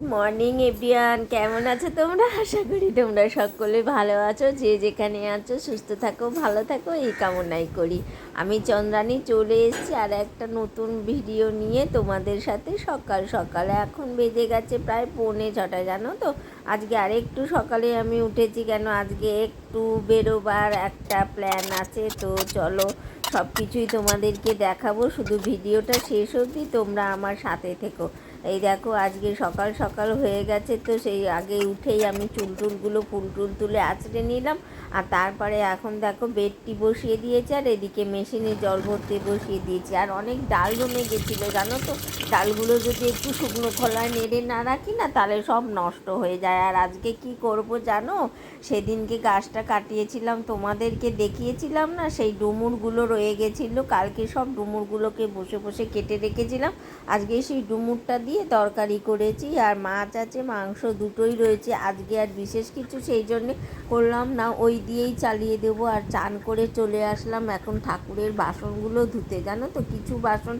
Morning everyone কেমন আছো তোমরা? আশা করি তোমরা সকলে ভালো আছো। যে যেখানে আছো, সুস্থ থাকো, ভালো থাকো, এই কামনাই করি। আমি চন্দ্রানী চলে এসেছি আর একটা নতুন ভিডিও নিয়ে তোমাদের সাথে সকাল সকালে। এখন বেজে গেছে প্রায় পৌনে ছটা, জানো তো? আজকে আরেকটু সকালে আমি উঠেছি কেন? আজকে একটু বেরোবার একটা প্ল্যান আছে। তো চলো সব কিছুই তোমাদেরকে দেখাবো। শুধু ভিডিওটা শেষ অবধি তোমরা আমার সাথে থেকো। এই দেখো, আজকে সকাল সকাল হয়ে গেছে তো সেই আগে উঠেই আমি চুল টুলগুলো ফুল টুল তুলে আঁচড়ে নিলাম। আর তারপরে এখন দেখো বেডটি বসিয়ে দিয়েছে আর এদিকে মেশিনে জল ভরতে বসিয়ে দিয়েছি। আর অনেক ডাল জমে গেছিল, জানো তো? ডালগুলো যদি একটু শুকনো খোলায় নেড়ে না রাখি না, তাহলে সব নষ্ট হয়ে যায়। আর আজকে কি করব জানো? সেদিনকে গাছটা কাটিয়েছিলাম, তোমাদেরকে দেখিয়েছিলাম না? সেই ডুমুরগুলো রয়ে গেছিল, কালকে সব ডুমুরগুলোকে বসে বসে কেটে রেখেছিলাম। আজকে সেই ডুমুরটা দিয়ে তরকারি করেছি আর মাছ আছে, মাংস দুটোই রয়েছে। আজকে আর বিশেষ কিছু সেই জন্যে করলাম না। ওই দিয়েই চালিয়ে দেবো আর চান করে চলে আসলাম। এখন ঠাকুরের বাসনগুলো ধুতে, জানো তো? কিছু বাসন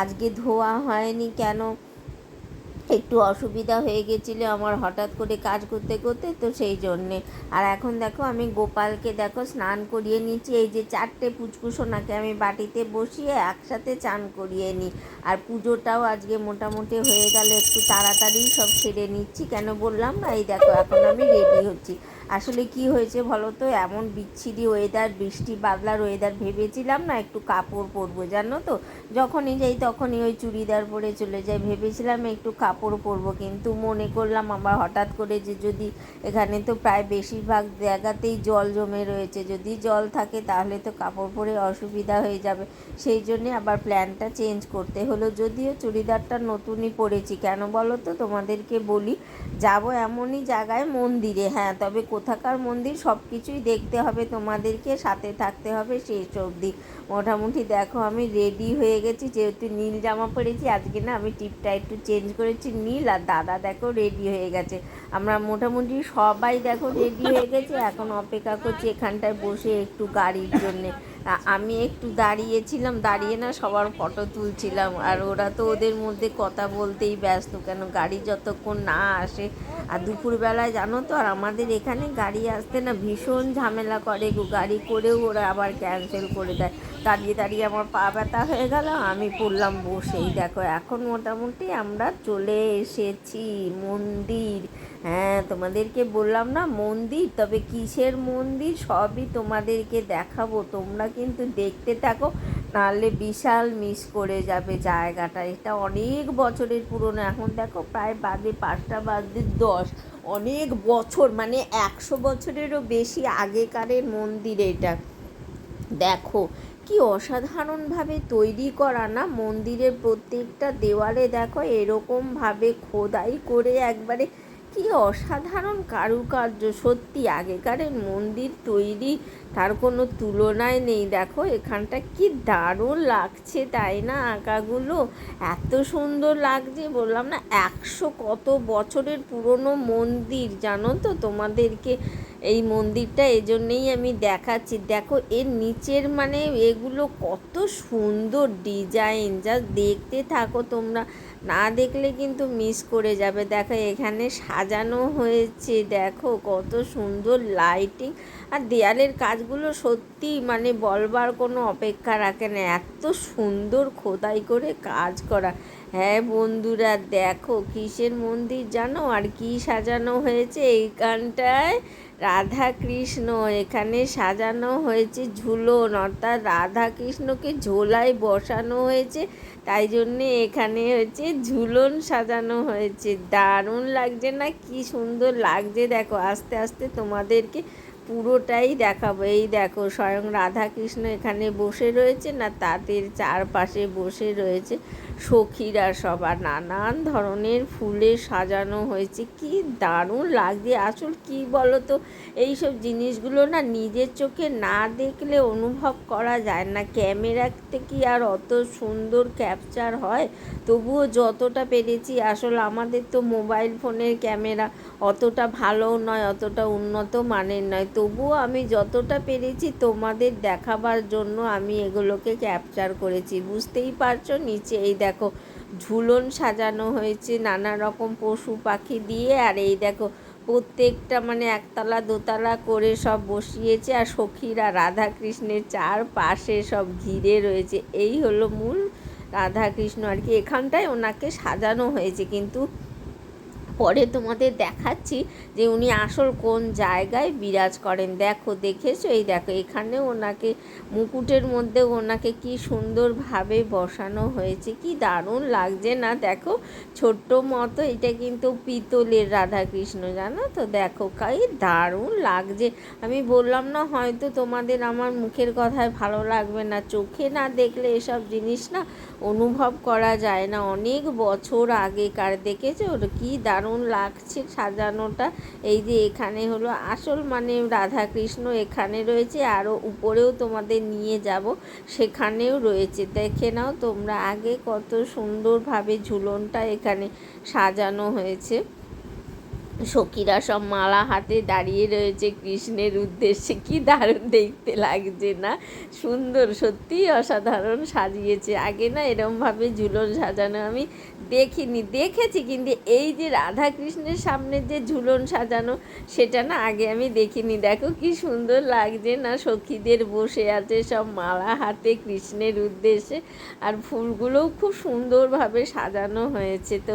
আজকে ধোয়া হয়নি কেন? একটু অসুবিধা হয়ে গেছিল আমার হঠাৎ করে কাজ করতে করতে, তো সেই জন্যে। আর এখন দেখো, আমি গোপালকে দেখো স্নান করিয়ে নিচ্ছি। এই যে চারটে পুচকুসোনাকে আমি বাটিতে বসিয়ে একসাথে চান করিয়ে নিই আর পুজোটাও আজকে মোটামুটি হয়ে গেল, একটু তাড়াতাড়ি সব সেরে নিচ্ছি। কেন বললাম না? এই দেখো, এখন আমি রেডি হচ্ছি। আসলে কি হয়েছে বলো তো? এমন বিচ্ছিরি ওয়েদার বৃষ্টি, বাদলার ওয়েদার ভেবেছিলাম না, একটু কাপড় পরবো, জানো তো? যখনই যাই তখনই ওই চুড়িদার পরে চলে যাই, ভেবেছিলাম একটু কাপড় পরবো, কিন্তু মনে করলাম আবার হঠাৎ করে যে যদি এখানে তো প্রায় বেশিরভাগ জায়গাতেই জল জমে রয়েছে, যদি জল থাকে তাহলে তো কাপড় পরে অসুবিধা হয়ে যাবে। সেই জন্যে আবার প্ল্যানটা চেঞ্জ করতে হলো, যদিও চুড়িদারটা নতুনই পরেছি। কেন বলো তো? তোমাদেরকে বলি, যাব এমনই জায়গায় মন্দিরে হ্যাঁ তবে কোথাকার মন্দির সব কিছুই দেখতে হবে তোমাদেরকে, সাথে থাকতে হবে শেষ অবধি। মোটামুটি দেখো, আমি রেডি হয়ে গেছি, যেহেতু নীল জামা পরেছি, আজকে না আমি টিপটা একটু চেঞ্জ করেছি নীল, আর দাদা দেখো রেডি হয়ে গেছে। আমরা মোটামুটি সবাই দেখো রেডি হয়ে গেছে, এখন অপেক্ষা করছি এখানটায় বসে একটু গাড়ির জন্যে। আমি একটু দাঁড়িয়েছিলাম, দাঁড়িয়ে না সবার ফটো তুলছিলাম, আর ওরা তো ওদের মধ্যে কথা বলতেই ব্যস্ত, কেন গাড়ি যতক্ষণ না আসে আর দুপুরবেলায় জানো তো, আর আমাদের এখানে গাড়ি আসতে না ভীষণ ঝামেলা করে গাড়ি করেও ওরা আবার ক্যান্সেল করে দেয়। দাঁড়িয়ে দাঁড়িয়ে আমার পা ব্যথা হয়ে গেল, আমি পড়লাম বসেই। দেখো, এখন মোটামুটি আমরা চলে এসেছি মন্দির। হ্যাঁ তোমাদেরকে বললাম না, মন্দির? তবে কিসের মন্দির? সবই তোমাদেরকে দেখাবো। তোমরা কিন্তু দেখতে থাকো। নাহলে বিশাল মিস করে যাবে জায়গাটা। এটা অনেক বছরের পুরনো। এখন দেখো প্রায় বাদে পাঁচটা, বাদে দশ। অনেক বছর মানে একশো বছরেরও বেশি আগেকারের মন্দির এটা। দেখো, কি অসাধারণভাবে তৈরি করা না? মন্দিরের প্রত্যেকটা দেওয়ালে দেখো এরকমভাবে খোদাই করে একবারে কি অসাধারণ কারুকার্য। সত্যি, আগেকারের মন্দির তৈরি তার কোনো তুলনায় নেই। দেখো, এখানটা কি দারুণ লাগছে, তাই না, আঁকাগুলো? এত সুন্দর লাগছে, বললাম না, একশো কত বছরের পুরনো মন্দির, জানো তো? তোমাদেরকে এই মন্দিরটা এজন্যেই আমি দেখাচ্ছি। দেখো, এর নিচের মানে এগুলো কত সুন্দর ডিজাইন, যা দেখতে থাকো তোমরা। না দেখলে কিন্তু মিস করে যাবে। দেখো, এখানে সাজানো হয়েছে, দেখো, কত সুন্দর লাইটিং। আর দেয়ালের কাজগুলো সত্যি মানে বলবার কোনো অপেক্ষা রাখে না। এত সুন্দর খোদাই করে কাজ করা। হ্যাঁ বন্ধুরা, দেখো কিসের মন্দির জানো? আর কি সাজানো হয়েছে এইখানটায়? রাধা কৃষ্ণ এখানে সাজানো হয়েছে ঝুলন। অর্থাৎ রাধা কৃষ্ণকে ঝোলায় বসানো হয়েছে। তাই জন্যে এখানে হচ্ছে ঝুলন সাজানো হয়েছে। দারুণ লাগছে না? কি সুন্দর লাগছে। দেখো আস্তে আস্তে তোমাদেরকে পুরোটাই দেখাবো। এই দেখো স্বয়ং রাধাকৃষ্ণ এখানে বসে রয়েছে না তাদের চারপাশে বসে রয়েছে সখীরা সবার নানান ধরনের ফুলে সাজানো হয়েছে। কি দারুণ লাগছে। আসল কি বলো তো এইসব জিনিসগুলো না নিজের চোখে না দেখলে অনুভব করা যায় না। ক্যামেরাতে কি আর অত সুন্দর ক্যাপচার হয়। তবুও যতটা পেরেছি, আসল আমাদের তো মোবাইল ফোনের ক্যামেরা অতটা ভালো নয়, অতটা উন্নত মানের নয়। তবুও আমি যতটা পেরেছি তোমাদের দেখাবার জন্য আমি এগুলোকে ক্যাপচার করেছি। বুঝতেই পারছ নিচে এই দেখো। ঝুলন সাজানো হয়েছে, নানা রকম পশু পাখি দিয়ে, আর এই দেখো, প্রত্যেকটা মানে একতলা দোতলা করে সব বসিয়েছে, আর সখীরা রাধা কৃষ্ণের চার পাশে সব ঘিরে রয়েছে। এই হলো মূল রাধা কৃষ্ণ আর কি। এখানটায় ওনাকে সাজানো হয়েছে, কিন্তু পরে তোমাদের দেখাচ্ছি যে উনি আসল কোন জায়গায় বিরাজ করেন। দেখো, দেখেছ? এই দেখো, এখানে ওনাকে, মুকুটের মধ্যে ওনাকে কি সুন্দরভাবে বসানো হয়েছে। কি দারুণ লাগছে না? দেখো, ছোট্ট মতো এটা কিন্তু পিতলের রাধাকৃষ্ণ, জানো তো? দেখো কাই দারুণ লাগছে। আমি বললাম না, হয়তো তোমাদের আমার মুখের কথায় ভালো লাগবে না। চোখে না দেখলে এসব জিনিস না অনুভব করা যায় না। অনেক বছর আগেকার, দেখেছ? কি দারুণ দারুণ লাগছে সাজানোটা। এই যে এখানে হলো আসল মানে রাধাকৃষ্ণ এখানে রয়েছে আরও উপরেও তোমাদের নিয়ে যাব, সেখানেও রয়েছে। দেখে নাও তোমরা আগে কত সুন্দরভাবে ঝুলনটা এখানে সাজানো হয়েছে। সখীরা সব মালা হাতে দাঁড়িয়ে রয়েছে। কৃষ্ণের উদ্দেশ্যে কি দারুণ দেখতে লাগছে না? সুন্দর, সত্যিই অসাধারণ সাজিয়েছে। আগে না এরমভাবে ঝুলন সাজানো আমি দেখিনি। দেখেছি কিন্তু এই যে রাধা কৃষ্ণের সামনে যে ঝুলন সাজানো, সেটা না আগে আমি দেখিনি। দেখো কি সুন্দর লাগছে না সখীদের বসে আছে সব মালা হাতে কৃষ্ণের উদ্দেশ্যে। আর ফুলগুলোও খুব সুন্দরভাবে সাজানো হয়েছে। তো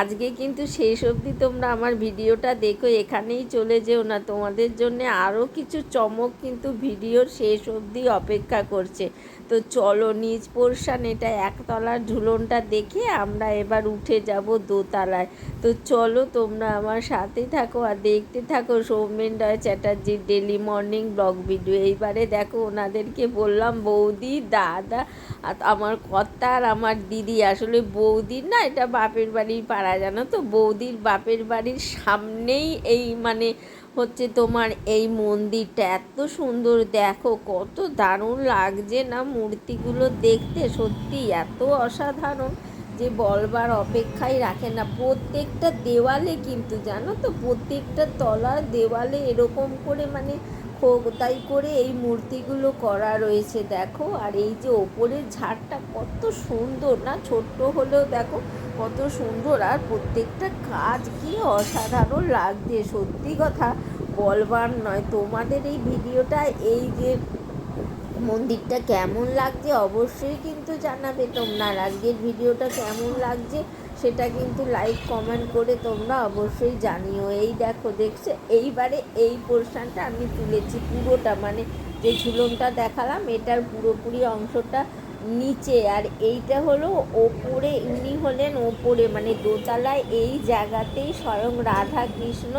আজকে কিন্তু শেষ অবধি তোমরা আমার ভিডিওটা দেখো, এখানেই চলে যেও না। তোমাদের জন্য আরও কিছু চমক কিন্তু ভিডিওর শেষ অবধি অপেক্ষা করছে। তো চলো নিজ পোর্শান, এটা একতলার ঝুলনটা দেখে আমরা এবার উঠে যাব দোতলায়। তো চলো তোমরা আমার সাথে থাকো আর দেখতে থাকো সৌমেন রায় চ্যাটার্জির ডেলি মর্নিং ব্লগ ভিডিও এইবারে দেখো ওনাদেরকে বললাম, বৌদি, দাদা, আর আমার কর্তা আর আমার দিদি। আসলে বৌদির না, এটা বাপের বাড়ির পাড়া, জানো তো? বৌদির বাপের বাড়ির সামনেই এই মানে হচ্ছে তোমার এই মন্দিরটা এত সুন্দর। দেখো কত দারুণ লাগছে না মূর্তিগুলো দেখতে, সত্যি এত অসাধারণ যে বলবার অপেক্ষাই রাখে না। প্রত্যেকটা দেওয়ালে কিন্তু, জানো তো, প্রত্যেকটা তলার দেওয়ালে এরকম করে মানে খোদাই করে এই মূর্তিগুলো করা রয়েছে। দেখো, আর এই যে ওপরের ঝাড়টা কত সুন্দর না, ছোট্ট হলেও দেখো কত সুন্দর আর প্রত্যেকটা কাজ কি অসাধারণ লাগছে। সত্যি কথা বলবার নয়, তোমাদের এই ভিডিওটা, এই যে মন্দিরটা কেমন লাগছে অবশ্যই কিন্তু জানাবে তোমরা। আজকের ভিডিওটা কেমন লাগছে সেটা কিন্তু লাইক কমেন্ট করে তোমরা অবশ্যই জানিও। এই দেখো, দেখছ, এইবারে এই পোর্শনটা আমি তুলেছি পুরোটা। মানে যে ঝুলনটা দেখালাম, এটার পুরোপুরি অংশটা নিচে, আর এইটা হলো ওপরে উনি হলেন ওপরে মানে দোতলায় এই জায়গাতেই স্বয়ং রাধা কৃষ্ণ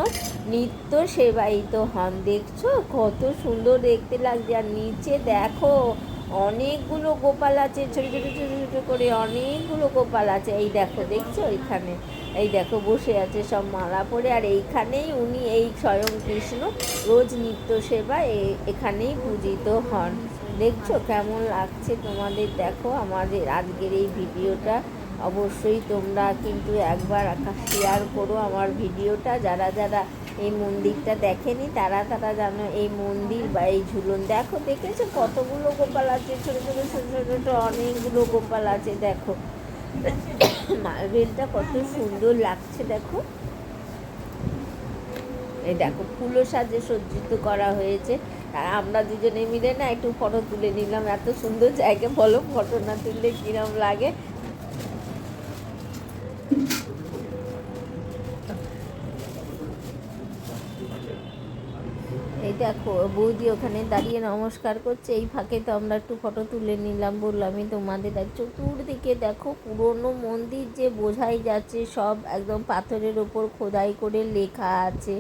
নিত্য সেবায়িত হন। দেখছ? কত সুন্দর দেখতে লাগছে। আর নিচে দেখো, অনেকগুলো গোপাল আছে, ছোটো ছোটো ছোটো ছোটো করে অনেকগুলো গোপাল আছে। এই দেখো, দেখছ? এখানে এই দেখো, বসে আছে, সব মালা পরে। আর এইখানেই উনি এই স্বয়ং কৃষ্ণ রোজ নিত্য সেবা এখানেই পূজিত হন। দেখছ কেমন লাগছে তোমাদের? দেখো আমাদের আজকের এই ভিডিওটা। অবশ্যই তোমরা কিন্তু একবার শেয়ার করো আমার ভিডিওটা। যারা যারা এই মন্দিরটা দেখেনি, তারা তারা জানো এই মন্দির বা এই ঝুলন। দেখো, দেখেছ কতগুলো গোপাল আছে? ছোটো ছোটো ছোটো ছোটো ছোটো, অনেকগুলো গোপাল আছে, দেখো। মার্বেলটা কত সুন্দর লাগছে, দেখো। এই দেখো ফুলো সাজে সজ্জিত করা হয়েছে। আর আমরা দুজনে মিলে না একটু ফটো তুলে নিলাম। এত সুন্দর জায়গা, বলো ফটো না তুললে কিরম লাগে? এই দেখো, বৌদি ওখানে দাঁড়িয়ে নমস্কার করছে। এই ফাঁকে তো আমরা একটু ফটো তুলে নিলাম। বললামই তোমাদের এক চতুর্দিকে দেখো, পুরনো মন্দির যে বোঝাই যাচ্ছে, সব একদম পাথরের ওপর খোদাই করে লেখা আছে।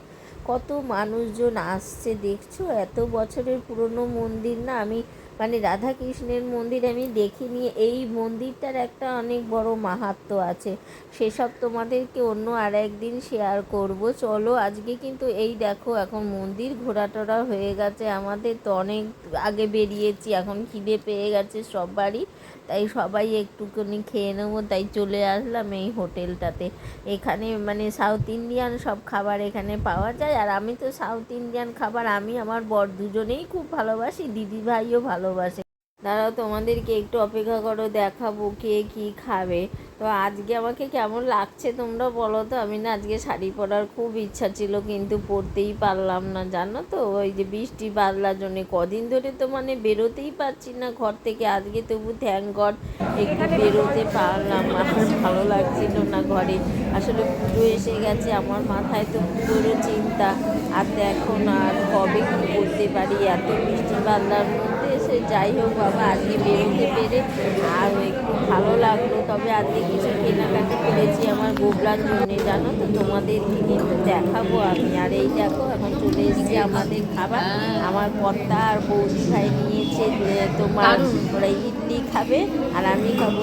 কত মানুষজন আসছে দেখছ? এত বছরের পুরনো মন্দির না আমি মানে রাধা কৃষ্ণের মন্দির আমি দেখিনি। এই মন্দিরটার একটা অনেক বড় মাহাত্ম আছে। সেসব তোমাদেরকে অন্য আর একদিন শেয়ার করব। চলো, আজকে কিন্তু এই দেখো, এখন মন্দির ঘোরাটোরা হয়ে গেছে। আমাদের তো অনেক আগে বেরিয়েছি, এখন খিদে পেয়ে গেছে সবারই। তাই সবাই একটুখানি খেয়ে নেব, তাই চলে আসলাম এই হোটেলটাতে। এখানে মানে সাউথ ইন্ডিয়ান সব খাবার এখানে পাওয়া যায়। আর আমি তো সাউথ ইন্ডিয়ান খাবার, আমি আমার বর দুজনেই খুব ভালোবাসি। দিদি ভাইও ভালোবাসে। দাঁড়াও, তোমাদেরকে একটু অপেক্ষা করো, দেখাবো কে কি খাবে। তো আজকে আমাকে কেমন লাগছে তোমরা বলো তো? আমি না আজকে শাড়ি পরার খুব ইচ্ছা ছিল, কিন্তু পরতেই পারলাম না, জানো তো? ওই যে বৃষ্টি বাদলার জন্য। কদিন ধরে তো মানে বেরোতেই পারছি না ঘর থেকে। আজকে তবু থ্যাংক গড একটু বেরোতে পারলাম। আমার ভালো লাগছিল না ঘরে। আসলে পুজো এসে গেছে, আমার মাথায় তো পুজোরও চিন্তা। আর এখন আর কবে কী করতে পারি? এত বৃষ্টি বাদলার মধ্যে সে যাই হোক বাবা আজকে বেরোতে পেরে আর একটু ভালো লাগল। তবে আজকে কিছু কেনাকাটি করেছি আমার গোবলার জন্য জানো তো? তোমাদের কিন্তু দেখাবো আমি। আর এই দেখো এখন চলে এসেছি আমাদের খাবার। আমার কর্তা আর বৌদি ভাই নিয়েছে তোমার ওরা ইডলি খাবে আর আমি খাব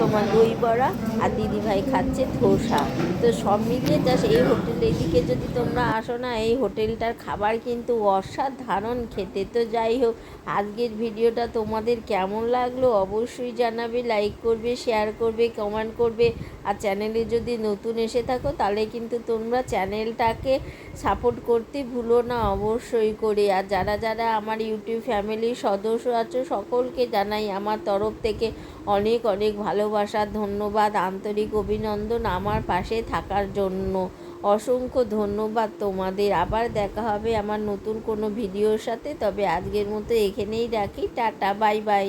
তোমার দই বড়া আর দিদি ভাই খাচ্ছে ধোসা। তো সব মিলিয়ে জাস্ট এই হোটেল এদিকে যদি তোমরা আসো না, এই হোটেলটার খাবার কিন্তু অসাধারণ খেতে। তো যাই হোক, আজকের ভিডিওটা তোমাদের কেমন লাগল অবশ্যই জানাবে লাইক করবে শেয়ার করবে কমেন্ট করবে। আর চ্যানেলে যদি নতুন এসে থাকো, তাহলে কিন্তু তোমরা চ্যানেলটাকে সাপোর্ট করতে ভুলো না অবশ্যই করে। আর যারা যারা আমার ইউটিউব ফ্যামিলির সদস্য আছো, সকলকে জানাই। আমার তরফ থেকে অনেক অনেক ভালোবাসা, ধন্যবাদ, আন্তরিক অভিনন্দন আমার পাশে থাকার জন্য। অসংখ্য ধন্যবাদ তোমাদের। আবার দেখা হবে আমার নতুন কোনো ভিডিওর সাথে। তবে আজকের মতো এখানেই রাখি। Tata, bye bye.